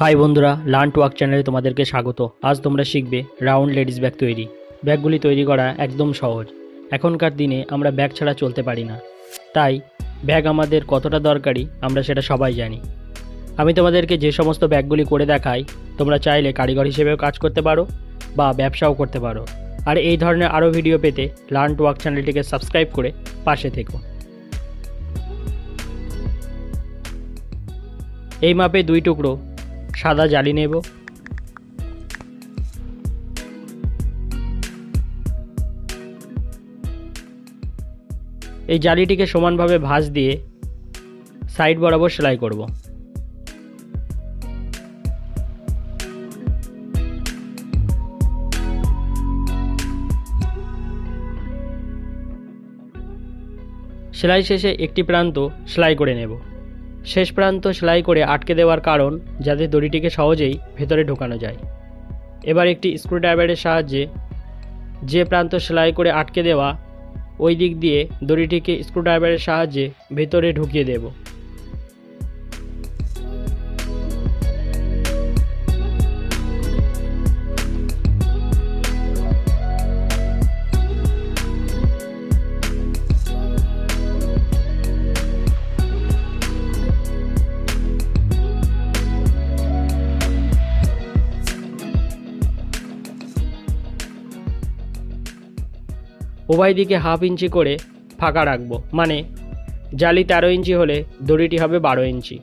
High বন্ধুরা learn to work চ্যানেলে তোমাদেরকে স্বাগত। আজ তোমরা শিখবে রাউন্ড লেডিস ব্যাগ তৈরি। ব্যাগগুলি তৈরি করা একদম সহজ। এখনকার দিনে আমরা ব্যাগ ছাড়া চলতে পারি না। তাই ব্যাগ আমাদের কতটা দরকারি আমরা সেটা সবাই জানি। আমি তোমাদেরকে যে সমস্ত ব্যাগগুলি করে দেখাই, তোমরা চাইলে কারিগর হিসেবেও কাজ করতে পারো বা ব্যবসাও করতে পারো। আর এই ধরনের আরও ভিডিও পেতে লার্ন টু ওয়ার্ক চ্যানেলটিকে সাবস্ক্রাইব করে পাশে থেকো। এই মাপে দুই টুকরো সাদা জালি নেব। এই জালিটিকে সমানভাবে ভাঁজ দিয়ে সাইড বরাবর সেলাই করব। সেলাই শেষে একটি প্রান্ত সেলাই করে নেব। শেষ প্রান্ত সেলাই করে আটকে দেওয়ার কারণ যাতে দড়িটিকে সহজেই ভেতরে ঢোকানো যায়। এবার একটি স্ক্রুড্রাইভারের সাহায্যে যে প্রান্ত সেলাই করে আটকে দেওয়া, ওই দিক দিয়ে দড়িটিকে স্ক্রুড্রাইভারের সাহায্যে ভেতরে ঢুকিয়ে দেব। উভয় দিকে হাফ ইঞ্চি করে ফাঁকা রাখব। মানে জালি তেরো ইঞ্চি হলে দড়িটি হবে বারো ইঞ্চি।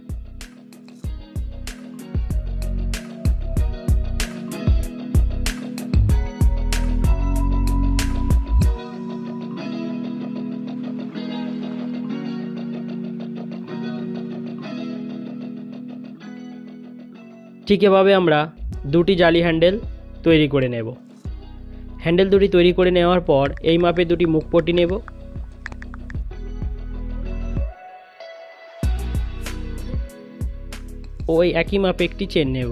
ঠিক এভাবে আমরা দুটি জালি হ্যান্ডেল তৈরি করে নেব। হ্যান্ডেল দুটি তৈরি করে নেওয়ার পর এই মাপে দুটি মুখপটি নেব। ওই একই মাপে একটি চেন নেব।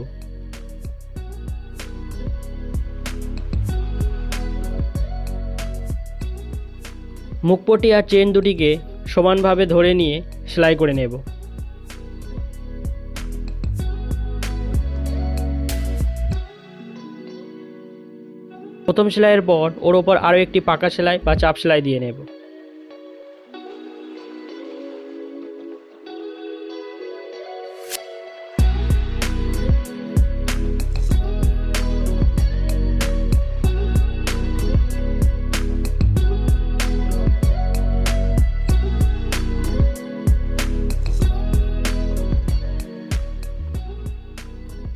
মুখপটি আর চেন দুটিকে সমানভাবে ধরে নিয়ে সেলাই করে নেব। প্রথম সেলাইয়ের পর ওর ওপর আরও একটি পাকা সেলাই বা চাপ সেলাই দিয়ে নেব।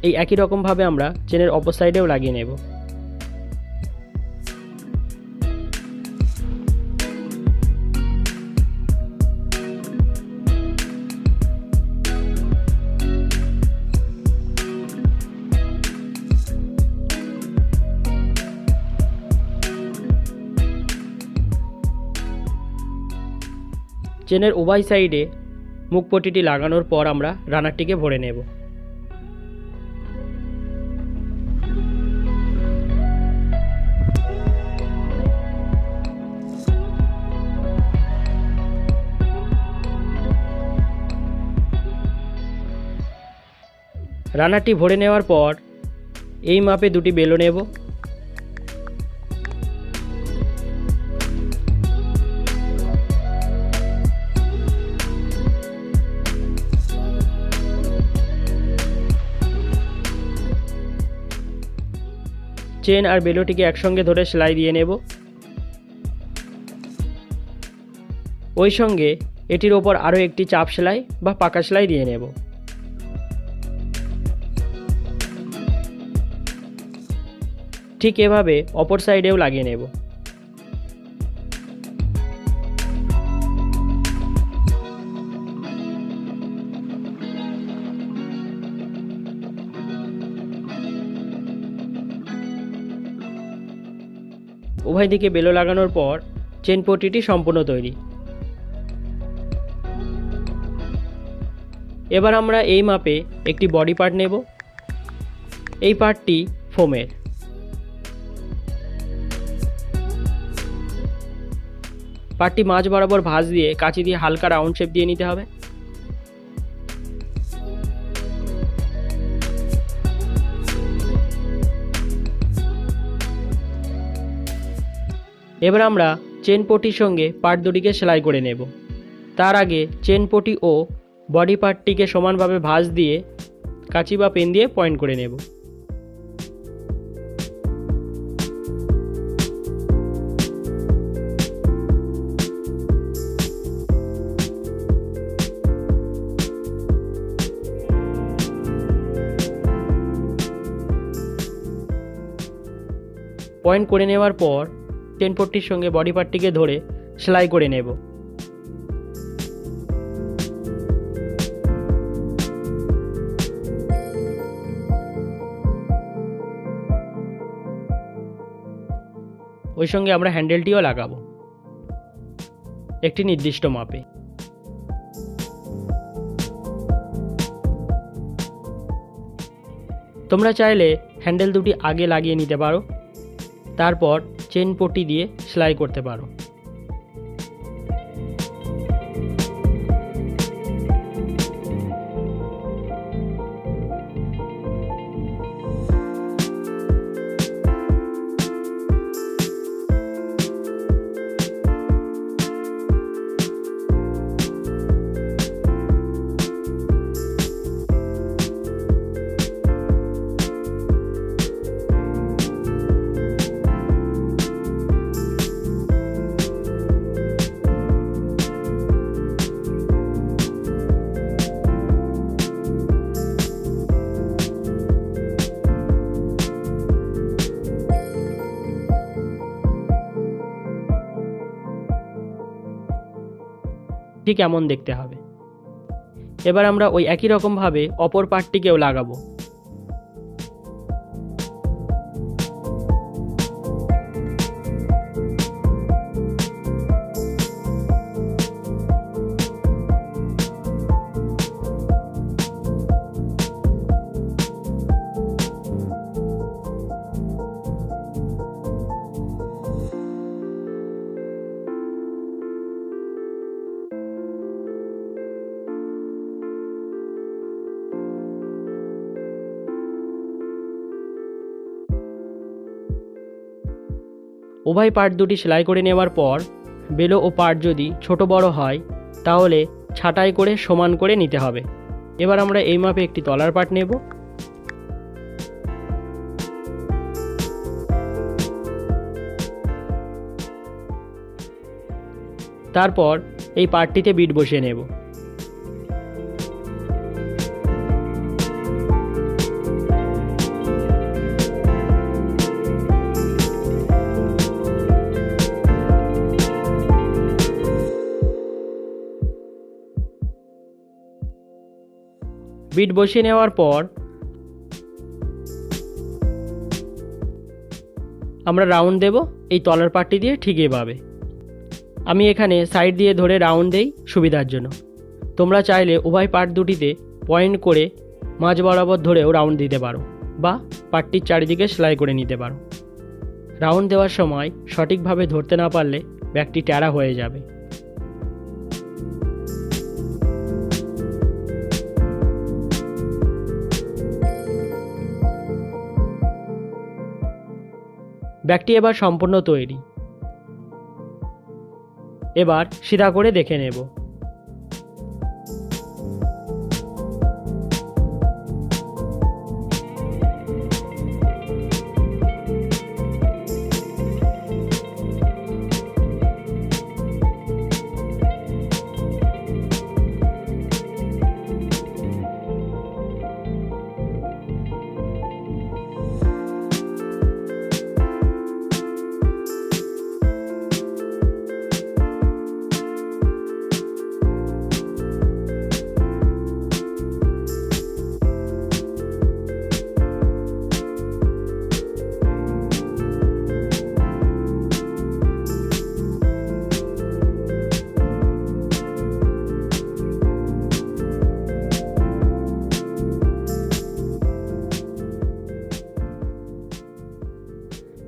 এই একই রকমভাবে আমরা চেনের অপর সাইডেও লাগিয়ে নেব। চেনের উভয় সাইডে মুখপটিটি লাগানোর পর আমরা রানারটিকে ভরে নেব। রানারটি ভরে নেওয়ার পর এই মাপে দুটি বেলো নেব। চেন আর বেলোটিকে একসঙ্গে ধরে সেলাই দিয়ে নেব। ওই সঙ্গে এটির ওপর আরও একটি চাপ সেলাই বা পাকা সেলাই দিয়ে নেব। ঠিক এভাবে অপর সাইডেও লাগিয়ে নেব। উভয় দিকে বেলো লাগানোর পর চেন পট্টিটি সম্পূর্ণ তৈরি। এবার আমরা এই মাপে একটি বডি পার্ট নেব। এই পার্টটি ফোমের। পার্টটি মাঝ বরাবর ভাঁজ দিয়ে কাঁচি দিয়ে হালকা রাউন্ড শেপ দিয়ে নিতে হবে। এবার আমরা চেন পটির সঙ্গে পাট দুটিকে সেলাই করে নেব। তার আগে চেন পটি ও বডি পার্টটিকে সমানভাবে ভাঁজ দিয়ে কাঁচি বা পেন দিয়ে পয়েন্ট করে নেব। পয়েন্ট করে নেওয়ার পর চেন পট্টির সঙ্গে বডি পার্টটিকে ধরে সেলাই করে নেব। ওই সঙ্গে আমরা হ্যান্ডেলটিও লাগাবো। একটি নির্দিষ্ট মাপে। তোমরা চাইলে হ্যান্ডেল দুটি আগে লাগিয়ে নিতে পারো। তারপর চেন পটি দিয়ে সেলাই করতে পারো। ঠিক এমন দেখতে হবে। এবার আমরা ওই একই রকমভাবে অপর পার্টটিকেও লাগাবো। উভয় পার্ট দুটি সেলাই করে নেওয়ার পর বেলো ও পার্ট যদি ছোট বড় হয়, তাহলে ছাঁটাই করে সমান করে নিতে হবে। এবার আমরা এই মাপে একটি তলার পার্ট নেব। তারপর এই পার্টটিতে বিট বসিয়ে নেব। বিট বসিয়ে নেওয়ার পর আমরা রাউন্ড দেব এই তলার পাটটি দিয়ে ঠিক এভাবে। আমি এখানে সাইড দিয়ে ধরে রাউন্ড দেই সুবিধার জন্য। তোমরা চাইলে উভয় পার্ট দুটিতে পয়েন্ট করে মাঝ বরাবর ধরেও রাউন্ড দিতে পারো বা পাটটির চারিদিকে সেলাই করে নিতে পারো। রাউন্ড দেওয়ার সময় সঠিকভাবে ধরতে না পারলে ব্যাগটি ট্যাড়া হয়ে যাবে। ব্যাগটি এবার সম্পূর্ণ তৈরি। এবার সিধা করে দেখে নেব।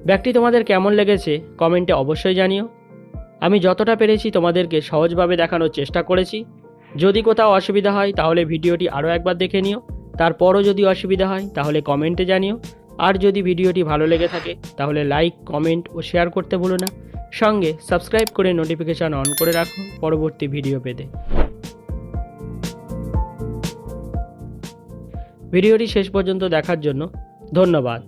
ব্যাগটি তোমাদের কেমন লেগেছে, কমেন্টে অবশ্যই জানিও। আমি যতটা পেরেছি তোমাদেরকে সহজভাবে দেখানোর চেষ্টা করেছি। যদি কোথাও অসুবিধা হয়, তাহলে ভিডিওটি আরও একবার দেখে নিও। তারপরও যদি অসুবিধা হয়, তাহলে কমেন্টে জানিও। আর যদি ভিডিওটি ভালো লেগে থাকে, তাহলে লাইক, কমেন্ট ও শেয়ার করতে ভুলো না। সঙ্গে সাবস্ক্রাইব করে নোটিফিকেশান অন করে রাখো পরবর্তী ভিডিও পেতে। ভিডিওটি শেষ পর্যন্ত দেখার জন্য ধন্যবাদ।